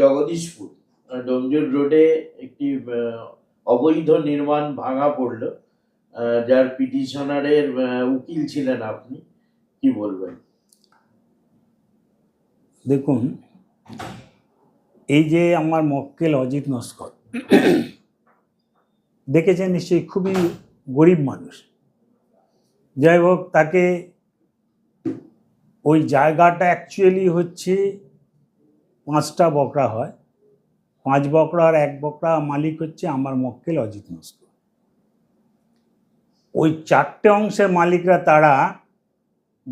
জগদীশপুর ডোমজুর রোডে একটি অবৈধ নির্মাণ ভাঙা পড়ল। যার পিটিশনারের উকিল ছিলেন আপনি। কি বলবেন? দেখুন, এই যে আমার মক্কেল অজিত নস্কর, দেখেছেন নিশ্চয়ই, খুবই গরিব মানুষ। যাই হোক, তাকে ওই জায়গাটা অ্যাকচুয়ালি হচ্ছে পাঁচটা বকরা হয়। পাঁচ বকরা আর এক বকরা মালিক হচ্ছে আমার মক্কেল অজিত নস্কর। ওই চারটে অংশের মালিকরা তারা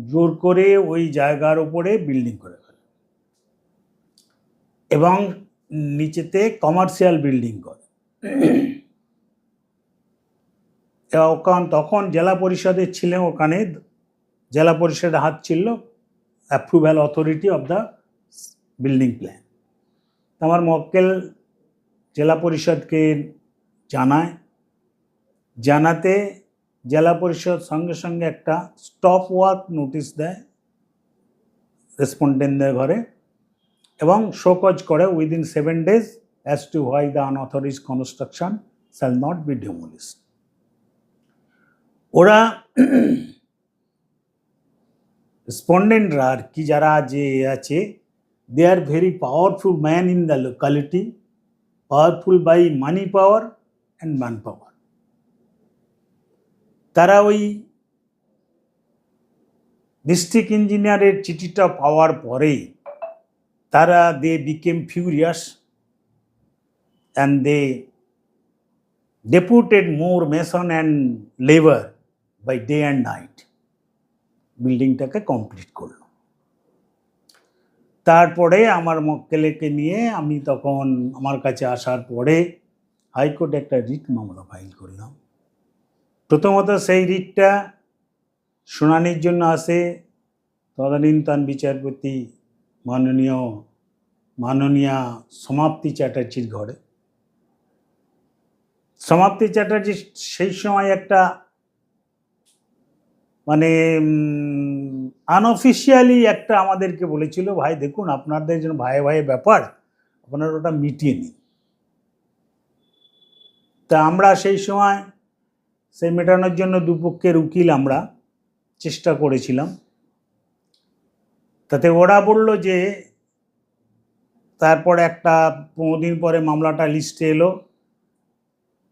জোর করে ওই জায়গার উপরে বিল্ডিং করে ফেলে এবং নিচেতে কমার্শিয়াল বিল্ডিং করে। ওখান- তখন জেলা পরিষদের ছিলেন, ওখানে জেলা পরিষদের হাত ছিল approval authority of the building plan তো আমার মক্কেল জেলা পরিষদকে জানায়। জানাতে জেলা পরিষদ সঙ্গে সঙ্গে একটা স্টপ ওয়ার্ক নোটিশ দেয় রেসপন্ডেন্টদের ঘরে এবং শোকজ করে within seven days as to why the unauthorise construction shall not be demolished ওরা রেসপন্ডেন্টরা আর কি যারা যে আছে আর very powerful man in the locality powerful by money power and man power তারা ওই ডিস্ট্রিক্ট ইঞ্জিনিয়ারের চিঠিটা পাওয়ার পরেই তারা they became furious and they deputed more mason and labor by day and night. বিল্ডিংটাকে কমপ্লিট করল। তারপরে আমার মক্কেলেকে নিয়ে আমি তখন আমার কাছে আসার পরে হাইকোর্টে একটা রিট মামলা ফাইল করলাম। প্রথমত সেই রিটটা শুনানির জন্য আসে। তদানীন্তন বিচারপতি মাননীয়, মাননীয়া সমাপ্তি চ্যাটার্জির ঘরে। সমাপ্তি চ্যাটার্জি সেই সময় একটা মানে আনঅফিসিয়ালি একটা আমাদেরকে বলেছিল, ভাই, দেখুন, আপনাদের জন্য ভাই ভাই ব্যাপার, আপনারা ওটা মিটিয়ে নিন। তা আমরা সেই সময়, সেই মেটানোর জন্য দুপক্ষের উকিল আমরা চেষ্টা করেছিলাম। তাতে ওরা বলল যে, তারপরে একটা পনেরো দিন পরে মামলাটা লিস্টে এলো।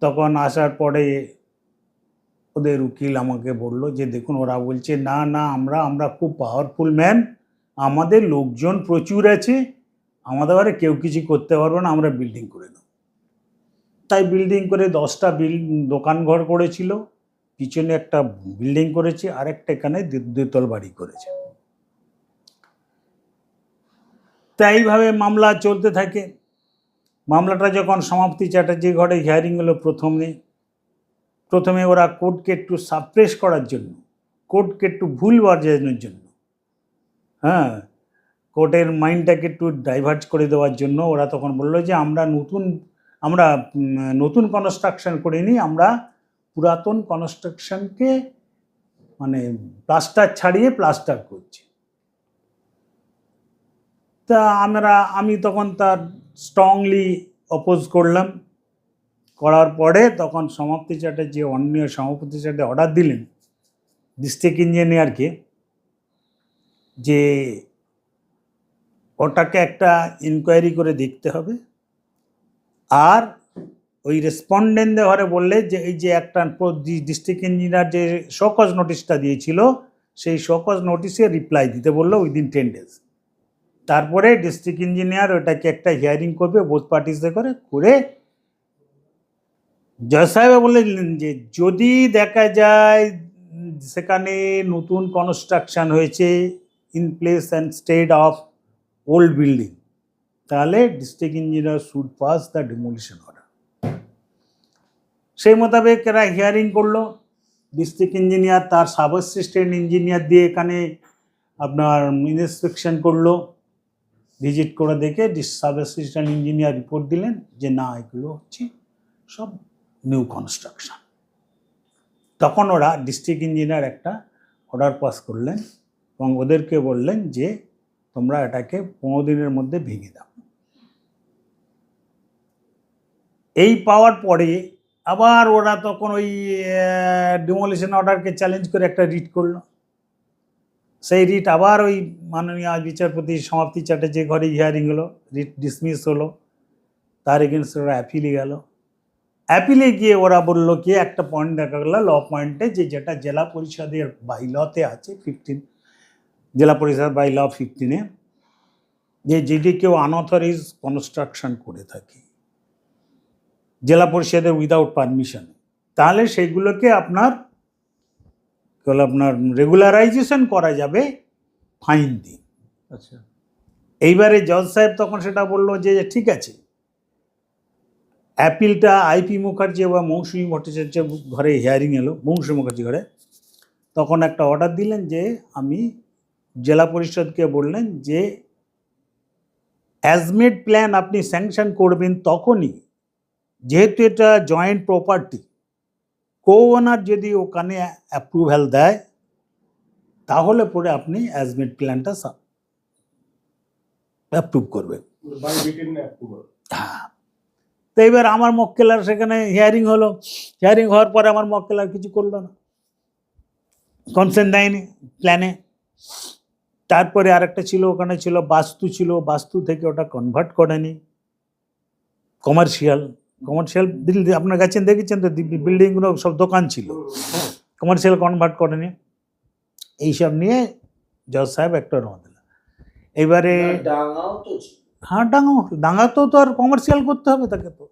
তখন আসার পরে ওদের উকিল আমাকে বলল যে, দেখুন, ওরা বলছে, না না, আমরা আমরা খুব পাওয়ারফুল ম্যান আমাদের লোকজন প্রচুর আছে, আমাদের বারে কেউ কিছু করতে পারবে না, আমরা বিল্ডিং করে নেব তাই বিল্ডিং করে দশটা বিল, দোকান ঘর করেছিল, পিছনে একটা বিল্ডিং করেছে আর একটা এখানে দ্বিতল বাড়ি করেছে। তাই এইভাবে মামলা চলতে থাকে। মামলাটা যখন সমাপ্তি চ্যাটার্জি ঘরে হিয়ারিং হলো প্রথমে প্রথমে ওরা কোর্টকে একটু সাপ্রেস করার জন্য কোর্টকে একটু ভুল বাজানোর জন্য হ্যাঁ কোর্টের মাইন্ডটাকে একটু ডাইভার্ট করে দেওয়ার জন্য ওরা তখন বলল যে আমরা নতুন আমরা নতুন কনস্ট্রাকশন করিনি আমরা পুরাতন কনস্ট্রাকশনকে মানে প্লাস্টার ছাড়িয়ে প্লাস্টার করছি। তা আমরা, আমি তখন তার স্ট্রংলি অপোজ করলাম। করার পরে তখন সমাপ্তি চ্যাটার্জি অন্য সভাপতি চ্যাটার্জি অর্ডার দিলেন ডিস্ট্রিক্ট ইঞ্জিনিয়ারকে যে ওটাকে একটা ইনকোয়ারি করে দেখতে হবে। আর ওই রেসপন্ডেন্টদের ঘরে বললে যে, এই যে একটা ডিস্ট্রিক্ট ইঞ্জিনিয়ার যে শোকজ নোটিশটা দিয়েছিল, সেই শোকজ নোটিশে রিপ্লাই দিতে বলল উইদিন টেন ডেজ তারপরে ডিস্ট্রিক্ট ইঞ্জিনিয়ার ওটাকে একটা হিয়ারিং করবে বোথ পার্টিসে করে করে জয় সাহেব বললেন যে যদি দেখা যায় সেখানে নতুন কনস্ট্রাকশন হয়েছে in place and stead of old building তাহলে district engineer should pass the demolition order সেই মোতাবেক এরা হিয়ারিং করল ডিস্ট্রিক্ট ইঞ্জিনিয়ার তার সাব অ্যাসিস্ট্যান্ট ইঞ্জিনিয়ার দিয়ে এখানে আপনার ইন্সপেকশন করল ভিজিট করে দেখে সাব অ্যাসিস্ট্যান্ট ইঞ্জিনিয়ার রিপোর্ট দিলেন যে না, এগুলো হচ্ছে সব নিউ কনস্ট্রাকশন তখন ওরা ডিস্ট্রিক্ট ইঞ্জিনিয়ার একটা অর্ডার পাস করলেন এবং ওদেরকে বললেন যে, তোমরা এটাকে পনেরো দিনের মধ্যে ভেঙে দাও। এই পাওয়ার পরে আবার ওরা তখন ওই ডিমোলিশন অর্ডারকে চ্যালেঞ্জ করে একটা রিট করল। সেই রিট আবার ওই মাননীয় বিচারপতি সমাপ্তি চ্যাটার্জি ঘরে হিয়ারিং হলো, রিট ডিসমিস হলো। তার এগেনস্ট ওরা অ্যাপিলে গেল। অ্যাপিলে গিয়ে ওরা বলল কি একটা পয়েন্ট দেখা গেলো ল পয়েন্টে যে যেটা জেলা পরিষদের বাইলতে আছে ফিফটিন জেলা পরিষদ বাই ল ফিফটিনে যে যদি কেউ আনঅথরাইজ কনস্ট্রাকশন করে থাকে জেলা পরিষদের উইদাউট পারমিশন তাহলে সেগুলোকে আপনার বলে আপনার রেগুলারাইজেশন করা যাবে ফাইন দিয়ে আচ্ছা। এইবারে জজ সাহেব তখন সেটা বলল যে ঠিক আছে। অ্যাপিলটা আইপি মুখার্জি বা মৌসুমী ভট্টাচার্য ঘরে হিয়ারিং এলো মৌসুমী মুখার্জি ঘরে। তখন একটা অর্ডার দিলেন যে আমি জেলা পরিষদকে বললেন যে অ্যাজমেড প্ল্যান আপনি স্যাংশন করবেন তখনই। যেহেতু এটা জয়েন্ট প্রপার্টি কো ওনার যদি ওখানে অ্যাপ্রুভ্যাল দেয় তাহলে পরে আপনি অ্যাজমেড প্ল্যানটা অ্যাপ্রুভ করবেন। হ্যাঁ। তো এবার আমার মক্কেলার সেখানে হিয়ারিং হলো। হিয়ারিং হওয়ার পরে আমার মক্কেলার কিছু করল না। কনসেন্ট দেয়নি প্ল্যানে তারপরে আরেকটা ছিল, ওখানে ছিল বাস্তু ছিল। বাস্তু থেকে ওটা কনভার্ট করেনি। কমার্শিয়াল কমার্শিয়াল আপনার গেছেন, দেখেছেন তো? বিল্ডিংগুলো সব দোকান ছিল। কমার্শিয়াল কনভার্ট করেনি। এইসব নিয়ে জজ সাহেব একটা রোয়া দিল। এবারে তো। হ্যাঁ ডাঙা ডাঙা তো আর কমার্শিয়াল করতে হবে তাকে তো।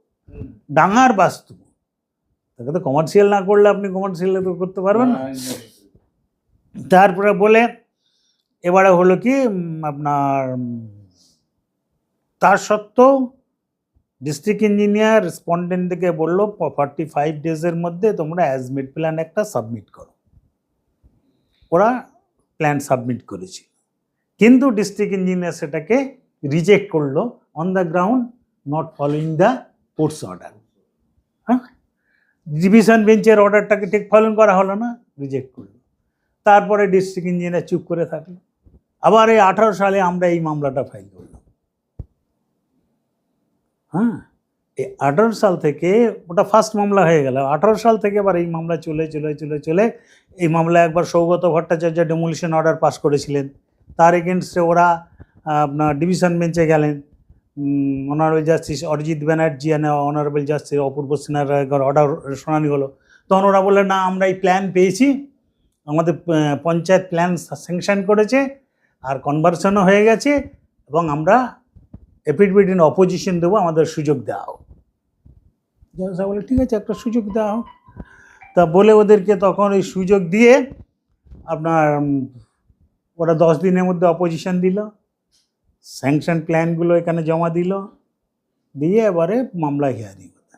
ডাঙার বাস্তু। তাকে তো কমার্শিয়াল না করলে আপনি কমার্শিয়াল তো করতে পারবেন না। তারপরে বলে, এবারে হলো কি আপনার তার সত্ত্বেও ডিস্ট্রিক্ট ইঞ্জিনিয়ার রেসপন্ডেন্ট থেকে বলল ফর্টি ফাইভ ডেজের মধ্যে তোমরা অ্যাজমিট প্ল্যান একটা সাবমিট করো। ওরা প্ল্যান সাবমিট করেছি কিন্তু ডিস্ট্রিক্ট ইঞ্জিনিয়ার সেটাকে রিজেক্ট করল on the ground not following the courts order হ্যাঁ? ডিভিশন বেঞ্চের অর্ডারটাকে ঠিক ফলো করা হলো না রিজেক্ট করল। তারপরে ডিস্ট্রিক্ট ইঞ্জিনিয়ার চুপ করে থাকল। আবার এই আঠারো সালে আমরা এই মামলাটা ফাইল করলাম। হ্যাঁ? এই আঠারো সাল থেকে ওটা ফার্স্ট মামলা হয়ে গেল। আঠারো সাল থেকে আবার এই মামলা চলে চলে চলে চলে। এই মামলা একবার Saugata Bhattacharya demolition order pass করেছিলেন। তার এগেনস্টে ওরা আপনার ডিভিশন বেঞ্চে গেলেন। Honourable justice Arijit Banerjee and honourable justice Apurba সিনহার অর্ডার শুনানি হলো। তখন ওরা বললেন, না, আমরা এই প্ল্যান পেয়েছি। আমাদের পঞ্চায়েত প্ল্যান স্যাংশন করেছে আর কনভারশনও হয়ে গেছে এবং আমরা এফিডভিট ইন অপোজিশন দেবো, আমাদের সুযোগ দেওয়া হোক। সাহেব বলে, ঠিক আছে, একটা সুযোগ দেওয়া হোক। তা বলে ওদেরকে তখন ওই সুযোগ দিয়ে আপনার ওরা দশ দিনের মধ্যে অপোজিশন দিল। স্যাংশন প্ল্যানগুলো এখানে জমা দিল, দিয়ে এবারে মামলা হিয়ারিং হতে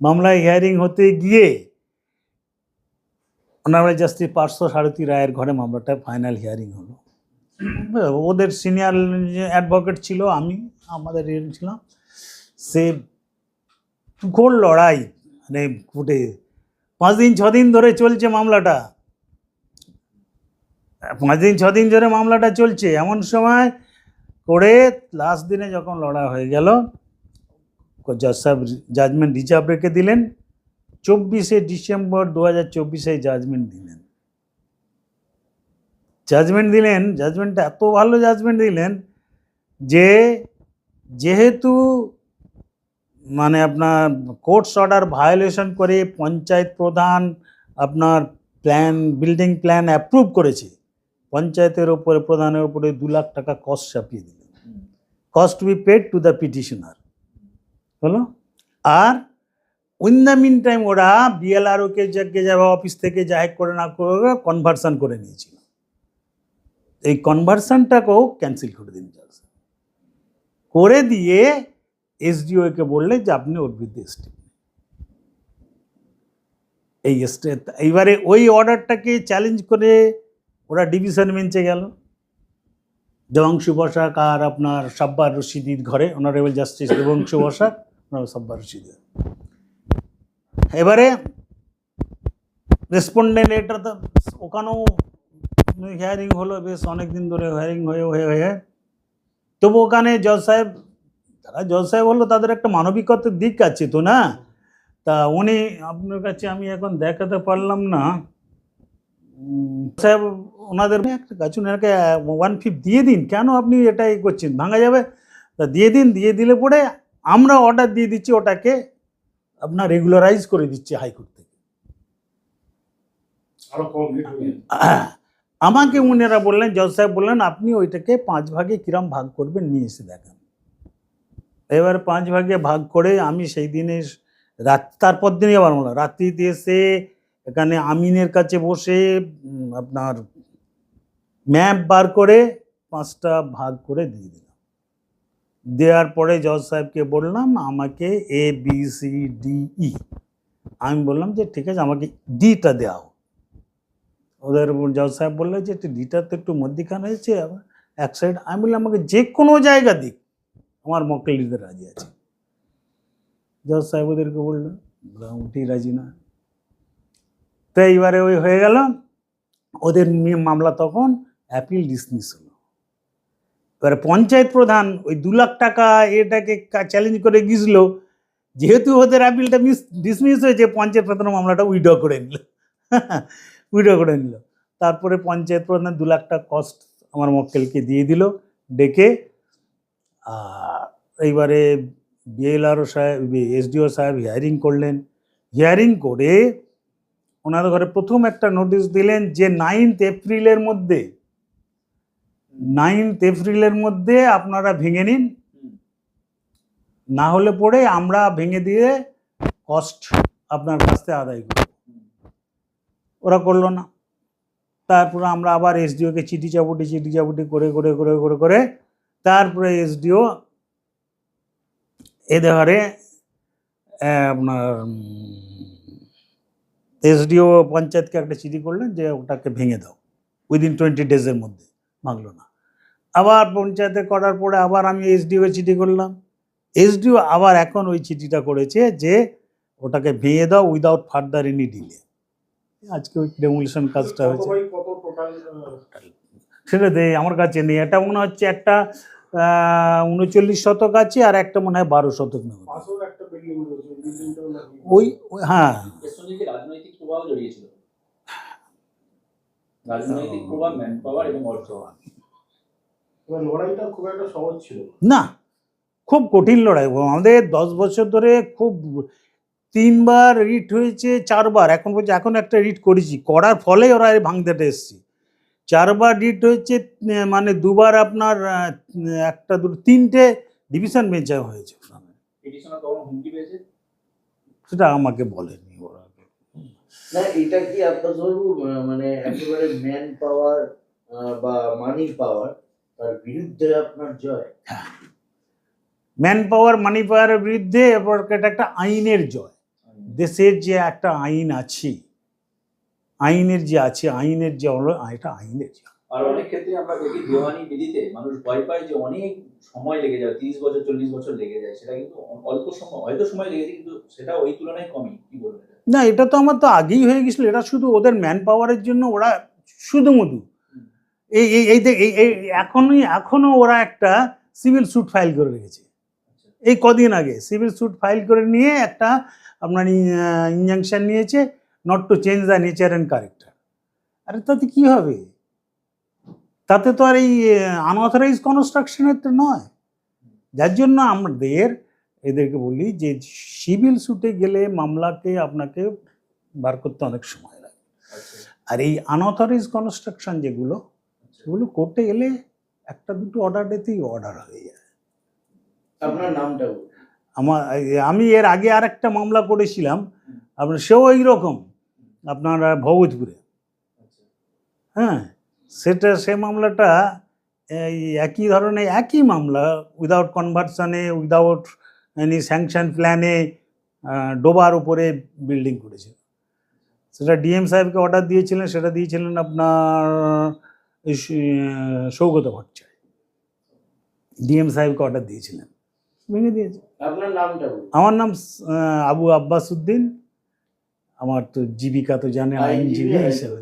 মামলা হিয়ারিং হতে গিয়ে অনারেবল জাস্টিস পার্শ্ব সারথী রায়ের ঘরে মামলাটা ফাইনাল হিয়ারিং হলো। ওদের সিনিয়র অ্যাডভোকেট ছিল আমি, আমাদের ছিলাম। সে ঘোর লড়াই মানে ফুটে পাঁচ দিন ছদিন ধরে চলছে মামলাটা। পাঁচ দিন, ছ দিন ধরে মামলাটা চলছে। এমন সময় করে লাস্ট দিনে যখন লড়া হয়ে গেল জজ সাহেব জাজমেন্ট রিজার্ভ রেখে দিলেন, চব্বিশে ডিসেম্বর দু হাজার চব্বিশে জাজমেন্ট দিলেন। জাজমেন্ট দিলেন জাজমেন্টটা এত ভালো জাজমেন্ট দিলেন যে যেহেতু মানে আপনার কোর্টস অর্ডার ভায়োলেশন করে পঞ্চায়েত প্রধান আপনার প্ল্যান বিল্ডিং প্ল্যান অ্যাপ্রুভ করেছে, পঞ্চায়েতের ওপরে, প্রধানের ওপরে দু লাখ টাকা কস্ট চাপিয়ে দিলেন cost to be paid to the petitioner হলো? আর উইন দ্য মিন টাইম ওরা বিএলআরওকে যাকে যাবে অফিস থেকে যাই করে না করে কনভার্সন করে নিয়েছিল। এই কনভার্সনটাকেও ক্যান্সেল করে দিন। করে দিয়ে এসডিওকে বললে যে আপনি ওর বিরুদ্ধে স্টেপ এই স্টেপ এইবারে ওই অর্ডারটাকে চ্যালেঞ্জ করে ওরা ডিভিশন বেঞ্চে গেল। দেবাংশু বসাক আর আপনার সাব্বার রশিদির ঘরে অনারেবল জাস্টিস দেবাংশু বসাক সাব্বার রশিদি এবারে রেসপন্ডেন্ট এটা তো ওখানেও হিয়ারিং হলো, বেশ অনেক দিন ধরে হিয়ারিং হয়ে হয়ে হয়ে। তবু ওখানে জজ সাহেব তারা জজ সাহেব হলো, তাদের একটা মানবিকতার দিক আছে তো না? তা উনি আপনার কাছে আমি এখন দেখাতে পারলাম না। সাহেব ওনাদের একটা গাছ ওনাকে ওয়ান ফিফ দিয়ে দিন। কেন আপনি এটা এই করছেন? ভাঙা যাবে? তা দিয়ে দিন দিয়ে দিলে পরে আমরা অর্ডার দিয়ে দিচ্ছি ওটাকে আপনার রেগুলারাইজ করে দিচ্ছে হাইকোর্ট থেকে। আমাকে উনারা বললেন জজ সাহেব বললেন আপনি ওইটাকে পাঁচ ভাগে কিরম ভাগ করবেন নিয়ে এসে দেখান। এবার পাঁচ ভাগে ভাগ করে আমি সেই দিনে রাত তারপর দিনই আবার বললাম রাত্রিতে এসে এখানে আমিনের কাছে বসে আপনার ম্যাপ বার করে পাঁচটা ভাগ করে দিয়ে দিলাম। দেওয়ার পরে জজ সাহেবকে বললাম আমাকে A B C D E আমি বললাম যে ঠিক আছে আমাকে ডিটা দেওয়া। ওদের জজ সাহেব বলল যে একটু ডিটা তো একটু মধ্যিখানে হয়েছে এক সাইড আমি বললাম আমাকে যে কোনো জায়গা দিক আমার মক্কেল দিতে রাজি আছে। জজ সাহেব ওদেরকে বলল বললাম, উঠি রাজি না। তো এইবারে ওই হয়ে গেল। ওদের মামলা তখন অ্যাপিল ডিসমিস হলো। এবারে পঞ্চায়েত প্রধান ওই দু লাখ টাকা এটাকে চ্যালেঞ্জ করে গিয়েছিল। যেহেতু ওদের অ্যাপিলটা মিস ডিসমিস হয়েছে, পঞ্চায়েত প্রধান মামলাটা উইড্র করে নিল। উইড্র করে নিল। তারপরে পঞ্চায়েত প্রধান দু লাখ টাকা কস্ট আমার মক্কেলকে দিয়ে দিল, ডেকে। এইবারে বিএলআরও সাহেব এসডিও সাহেব হিয়ারিং করলেন। হিয়ারিং করে ওনাদের ঘরে প্রথম একটা নোটিশ দিলেন যে নাইনথ এপ্রিলের মধ্যে নাইনথ এপ্রিলের মধ্যে আপনারা ভেঙে নিন। না হলে পরে আমরা ভেঙে দিয়ে কস্ট আপনার কাছ থেকে আদায় করব। ওরা করল না। তারপরে আমরা আবার এসডিওকে চিঠি চাপুটি চিঠি চাপুটি করে করে করে করে করে তারপরে এসডিও এদের ঘরে আপনার এসডিও পঞ্চায়েতকে একটা চিঠি করলেন যে ওটাকে ভেঙে দাও। উইদিন টোয়েন্টি ডেজের মধ্যে ভাঙলো না। আবার পঞ্চায়েতে করার পরে আবার আমি এসডিও চিঠি করলাম। এসডিও আবার এখন ওই চিঠিটা করেছে যে ওটাকে ভেঙে দাও উইদাউট ফার্দার এনি ডিলে আজকে ওই ডেমোলিশন কাজটা হয়েছে। বাই কত টোটাল সেটা দেয় আমার কাছে নেই। এটা মনে হচ্ছে একটা উনচল্লিশ শতক আছে আর একটা মনে হয় বারো শতক ওই ওই- হ্যাঁ। এর সঙ্গে কি রাজনৈতিক প্রভাব ম্যান পাওয়ার এবং অর্থ। লড়াইটা খুব একটা সহজ ছিল না। খুব কঠিন লড়াই। আমাদের দশ বছর ধরে খুব তিনবার রিট হয়েছে চারবার। এখন বলছে এখন একটা রিট করেছি। করার ফলে ওরা ভাঙতেটা এসছি। চারবার রিট হয়েছে মানে দুবার আপনার একটা দুটো তিনটে ডিভিশন বেঞ্চে হয়েছে। সেটা আমাকে বলেনি ওরা। না এটা কি আপনার মানে একেবারে ম্যান পাওয়ার বা মানি পাওয়ার তার বিরুদ্ধে আপনার জয়? ম্যান পাওয়ার মানি পাওয়ারের বিরুদ্ধে এবার এটা একটা আইনের জয়। দেশের যে একটা আইন আছে আইনের যে আছে আইনের যে হলো এটা আইনের জয়। আর অনেক ক্ষেত্রে আমরা দেখি দেওয়ানি বিধিতে মানুষ ভয় পায় যে অনেক সময় লেগে যায় তিরিশ বছর চল্লিশ বছর লেগে যায়। সেটা কিন্তু অল্প সময় হয়তো সময় লেগেছে কিন্তু সেটা ওই তুলনায় কমই। কি বলবেন না এটা তো আমার তো আগেই হয়ে গেছিল। এটা শুধু ওদের ম্যান পাওয়ারের জন্য ওরা শুধু মধু। এই এই এই এই এখনই এখনও ওরা একটা সিভিল স্যুট ফাইল করে রেখেছে। আচ্ছা। এই কদিন আগে সিভিল স্যুট ফাইল করে নিয়ে একটা আপনার ইনজাংশন নিয়েছে not to change the nature and character আরে তাতে কী হবে? তাতে তো আর এই আনঅথরাইজ কনস্ট্রাকশনের তো নয়। যার জন্য আমাদের এদেরকে বলি যে সিভিল স্যুটে গেলে মামলাকে আপনাকে বার করতে অনেক সময় লাগে। আর এই আনঅথরাইজ কনস্ট্রাকশন যেগুলো সেগুলো কোর্টে এলে একটা দুটো অর্ডার দিতেই অর্ডার হয়ে যায়। আপনার নামটা আমার আমি এর আগে আর একটা মামলা করেছিলাম। আপনার সেও এইরকম আপনার ভগতপুরে আচ্ছা। হ্যাঁ। সেটা সে মামলাটা এই একই ধরনের একই মামলা উইদাউট কনভার্সনে উইদাউট এনি স্যাংশন প্ল্যানে ডোবার উপরে বিল্ডিং করেছিল। সেটা ডিএম সাহেবকে অর্ডার দিয়েছিলেন সেটা দিয়েছিলেন আপনার সৌগত ভট্টাচার্য। ডিএম সাহেবকে অর্ডার দিয়েছিলেন। ভেঙে দিয়েছে। আপনার নামটা আমার নাম আবু আব্বাস উদ্দিন। আমার তো জীবিকা তো জানে আইনজীবী। হিসেবে।